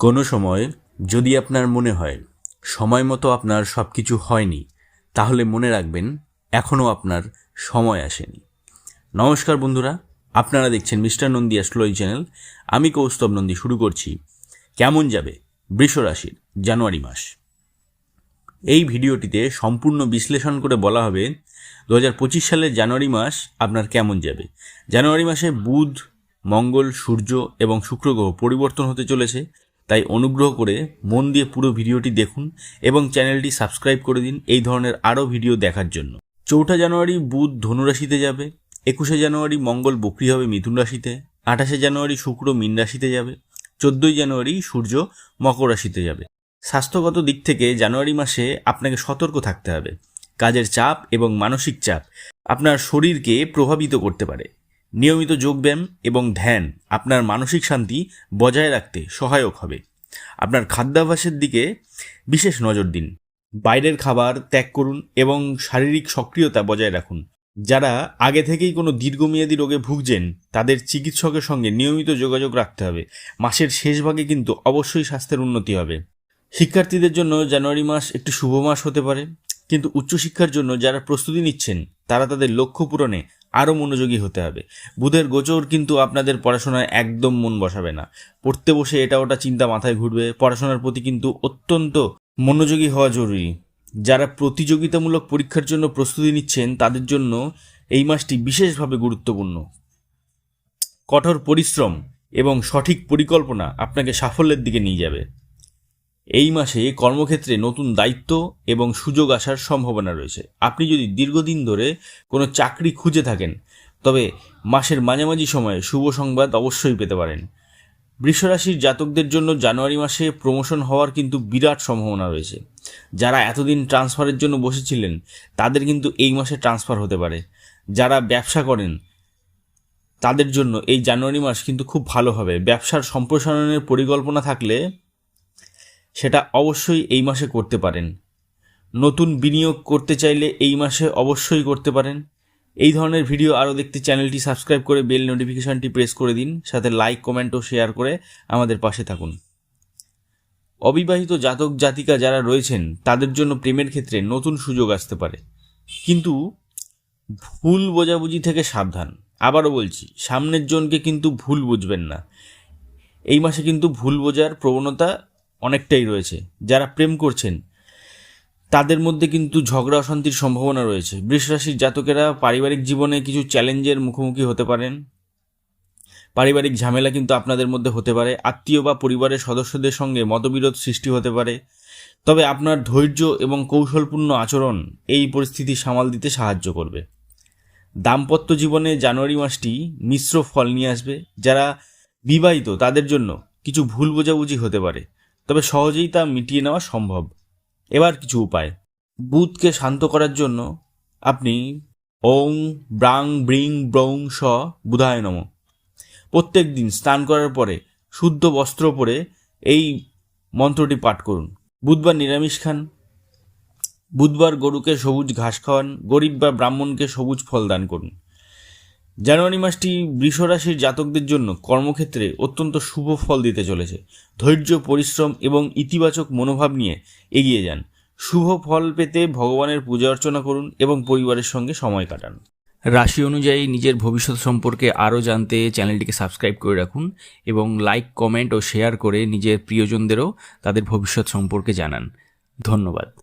কোনো সময় যদি আপনার মনে হয় সময় মতো আপনার সব কিছু হয়নি, তাহলে মনে রাখবেন এখনও আপনার সময় আসেনি। নমস্কার বন্ধুরা, আপনারা দেখছেন মিস্টার নন্দী অ্যাস্ট্রোলজি চ্যানেল। আমি কৌস্তব নন্দী, শুরু করছি। কেমন যাবে বৃষ রাশির জানুয়ারি মাস? এই ভিডিওটিতে সম্পূর্ণ বিশ্লেষণ করে বলা হবে দু হাজার পঁচিশ সালের জানুয়ারি মাস আপনার কেমন যাবে। জানুয়ারি মাসে বুধ, মঙ্গল, সূর্য এবং শুক্র গ্রহ পরিবর্তন হতে চলেছে। তাই অনুগ্রহ করে মন দিয়ে পুরো ভিডিওটি দেখুন এবং চ্যানেলটি সাবস্ক্রাইব করে দিন এই ধরনের আরও ভিডিও দেখার জন্য। চৌঠা জানুয়ারি বুধ ধনুরাশিতে যাবে, একুশে জানুয়ারি মঙ্গল বক্রি হবে মিথুন রাশিতে, আঠাশে জানুয়ারি শুক্র মীন রাশিতে যাবে, চোদ্দোই জানুয়ারি সূর্য মকর রাশিতে যাবে। স্বাস্থ্যগত দিক থেকে জানুয়ারি মাসে আপনাকে সতর্ক থাকতে হবে। কাজের চাপ এবং মানসিক চাপ আপনার শরীরকে প্রভাবিত করতে পারে। নিয়মিত যোগব্যায়াম এবং ধ্যান আপনার মানসিক শান্তি বজায় রাখতে সহায়ক হবে। আপনার খাদ্যাভ্যাসের দিকে বিশেষ নজর দিন। বাইরের খাবার ত্যাগ করুন এবং শারীরিক সক্রিয়তা বজায় রাখুন। যারা আগে থেকেই কোনো দীর্ঘমেয়াদী রোগে ভুগছেন, তাদের চিকিৎসকের সঙ্গে নিয়মিত যোগাযোগ রাখতে হবে। মাসের শেষ ভাগে কিন্তু অবশ্যই স্বাস্থ্যের উন্নতি হবে। শিক্ষার্থীদের জন্য জানুয়ারি মাস একটি শুভ মাস হতে পারে। কিন্তু উচ্চশিক্ষার জন্য যারা প্রস্তুতি নিচ্ছেন, তারা তাদের লক্ষ্য পূরণে আরও মনোযোগী হতে হবে। বুধের গোচর কিন্তু আপনাদের পড়াশোনায় একদম মন বসাবে না। পড়তে বসে এটা ওটা চিন্তা মাথায় ঘুরবে। পড়াশোনার প্রতি কিন্তু অত্যন্ত মনোযোগী হওয়া জরুরি। যারা প্রতিযোগিতামূলক পরীক্ষার জন্য প্রস্তুতি নিচ্ছেন, তাদের জন্য এই মাসটি বিশেষভাবে গুরুত্বপূর্ণ। কঠোর পরিশ্রম এবং সঠিক পরিকল্পনা আপনাকে সাফল্যের দিকে নিয়ে যাবে। এই মাসে কর্মক্ষেত্রে নতুন দায়িত্ব এবং সুযোগ আসার সম্ভাবনা রয়েছে। আপনি যদি দীর্ঘদিন ধরে কোনো চাকরি খুঁজে থাকেন, তবে মাসের মাঝামাঝি সময়ে শুভ সংবাদ অবশ্যই পেতে পারেন। বৃষরাশির জাতকদের জন্য জানুয়ারি মাসে প্রমোশন হওয়ার কিন্তু বিরাট সম্ভাবনা রয়েছে। যারা এতদিন ট্রান্সফারের জন্য বসেছিলেন, তাদের কিন্তু এই মাসে ট্রান্সফার হতে পারে। যারা ব্যবসা করেন, তাদের জন্য এই জানুয়ারি মাস কিন্তু খুব ভালো হবে। ব্যবসার সম্প্রসারণের পরিকল্পনা থাকলে সেটা অবশ্যই এই মাসে করতে পারেন। নতুন বিনিয়োগ করতে চাইলে এই মাসে অবশ্যই করতে পারেন। এই ধরনের ভিডিও আরও দেখতে চ্যানেলটি সাবস্ক্রাইব করে বেল নোটিফিকেশনটি প্রেস করে দিন, সাথে লাইক, কমেন্ট ও শেয়ার করে আমাদের পাশে থাকুন। অবিবাহিত জাতক, জাতিকা যারা রয়েছেন, তাদের জন্য প্রেমের ক্ষেত্রে নতুন সুযোগ আসতে পারে। কিন্তু ভুল বোঝাবুঝি থেকে সাবধান। আবারও বলছি, সামনের জনকে কিন্তু ভুল বুঝবেন না। এই মাসে কিন্তু ভুল বোঝার প্রবণতা অনেকটাই রয়েছে। যারা প্রেম করছেন, তাদের মধ্যে কিন্তু ঝগড়া অশান্তির সম্ভাবনা রয়েছে। বৃষরাশির জাতকেরা পারিবারিক জীবনে কিছু চ্যালেঞ্জের মুখোমুখি হতে পারেন। পারিবারিক ঝামেলা কিন্তু আপনাদের মধ্যে হতে পারে। আত্মীয় বা পরিবারের সদস্যদের সঙ্গে মতবিরোধ সৃষ্টি হতে পারে। তবে আপনার ধৈর্য এবং কৌশলপূর্ণ আচরণ এই পরিস্থিতি সামাল দিতে সাহায্য করবে। দাম্পত্য জীবনে জানুয়ারি মাসটি মিশ্র ফল নিয়ে আসবে। যারা বিবাহিত, তাদের জন্য কিছু ভুল বোঝাবুঝি হতে পারে। তবে সহজেই তা মিটিয়ে নেওয়া সম্ভব। এবার কিছু উপায়। বুধকে শান্ত করার জন্য আপনি ওং, ব্রাং, ব্রিং, ব্রৌং স বুধায় নম। প্রত্যেক দিন স্নান করার পরে শুদ্ধ বস্ত্র পরে এই মন্ত্রটি পাঠ করুন। বুধবার নিরামিষ খান। বুধবার গরুকে সবুজ ঘাস খাওয়ান। গরিব বা ব্রাহ্মণকে সবুজ ফল দান করুন। জানুয়ারি মাসটি বৃষরাশির জাতকদের জন্য কর্মক্ষেত্রে অত্যন্ত শুভ ফল দিতে চলেছে। ধৈর্য, পরিশ্রম এবং ইতিবাচক মনোভাব নিয়ে এগিয়ে যান। শুভ ফল পেতে ভগবানের পূজা অর্চনা করুন এবং পরিবারের সঙ্গে সময় কাটান। রাশি অনুযায়ী নিজের ভবিষ্যৎ সম্পর্কে আরও জানতে চ্যানেলটিকে সাবস্ক্রাইব করে রাখুন এবং লাইক, কমেন্ট ও শেয়ার করে নিজের প্রিয়জনদেরও তাদের ভবিষ্যৎ সম্পর্কে জানান। ধন্যবাদ।